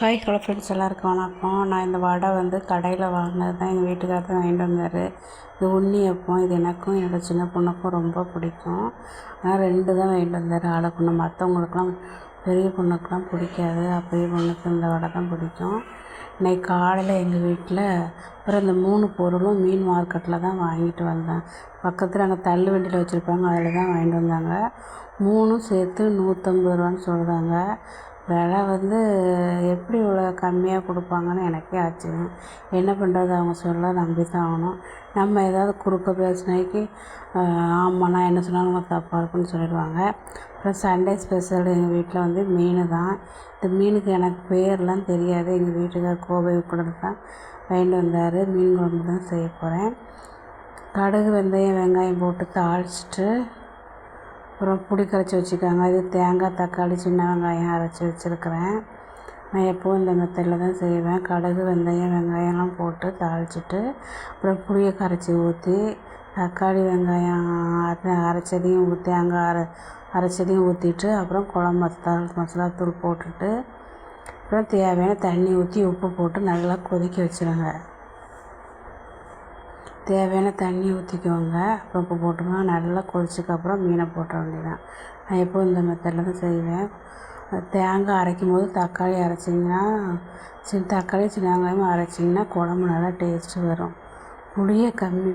Hi hello friends எல்லாருக்கும் வணக்கம். நான் இந்த வடை வந்து கடையில் வாங்கினது தான். எங்கள் வீட்டுக்காரர் தான் வாங்கிட்டு வந்தார். இது உண்ணியப்பம் இது எனக்கும் என்னோடய சின்ன பொண்ணுக்கும் ரொம்ப பிடிக்கும். ஆனால் ரெண்டு தான் வாங்கிட்டு வந்தார். ஆளை பொண்ணு மற்றவங்களுக்குலாம் பெரிய பொண்ணுக்கெலாம் பிடிக்காது. பெரிய பொண்ணுக்கு இந்த வடை தான் பிடிக்கும். இன்றைக்கி காலையில் எங்கள் வீட்டில் அப்புறம் இந்த மூணு பொருளும் மீன் மார்க்கெட்டில் தான் வாங்கிட்டு வந்தேன். பக்கத்தில் அங்கே தள்ளு வண்டியில் வச்சுருப்பாங்க. அதில் தான் வாங்கிட்டு வந்தாங்க. மூணும் சேர்த்து நூற்றம்பது ரூபான்னு சொல்கிறாங்க விலை வந்து எப்படி இவ்வளோ கம்மியாக கொடுப்பாங்கன்னு எனக்கே ஆச்சரியம். என்ன பண்ணுறது அவங்க சொல்ல நம்பி தான் ஆகணும். நம்ம ஏதாவது குறுக்க பேசினாக்கி ஆமாம் நான் என்ன சொன்னாலும் உங்களுக்கு தப்பாக இருக்குன்னு சொல்லிடுவாங்க. அப்புறம் சண்டே ஸ்பெஷல் எங்கள் வீட்டில் வந்து மீன் தான். இந்த மீனுக்கு எனக்கு பேர்லாம் தெரியாது. எங்கள் வீட்டுக்கார் கோவை கூட தான் வாங்கிட்டு வந்தார். மீன் குழம்பு தான் செய்ய போகிறேன். கடுகு வெந்தயம் வெங்காயம் போட்டு தாளிச்சிட்டு அப்புறம் புளி கரைச்சி வச்சுக்கோங்க. இது தேங்காய் தக்காளி சின்ன வெங்காயம் அரைச்சி வச்சுருக்கிறேன். நான் எப்போவும் இந்த மெத்தடில் தான் செய்வேன். கடுகு வெந்தயம் வெங்காயம்லாம் போட்டு தாளிச்சிட்டு அப்புறம் புளியை கரைச்சி ஊற்றி தக்காளி வெங்காயம் அரைச்சதையும் ஊற்றி தேங்காய் அரை அரைச்சதையும் ஊற்றிட்டு அப்புறம் குழம்பு மசாலா மசாலா தூள் போட்டுட்டு அப்புறம் தேவையான தண்ணி ஊற்றி உப்பு போட்டு நல்லா கொதிக்க வச்சுருங்க. தேவையான தண்ணி ஊற்றிக்கோங்க அப்புறம் உப்பு போட்டுக்கோங்க. நல்லா கொதிச்சதுக்கப்புறம் மீனை போட்டுற வேண்டியதான் நான் எப்போது இந்த மெத்தடில் தான் செய்வேன். தேங்காய் அரைக்கும் போது தக்காளி அரைச்சிங்கன்னா சின்ன தக்காளி சின்ன வெங்காயமும் அரைச்சிங்கன்னா குழம்பு நல்லா டேஸ்ட்டு வரும். புளியை கம்மி.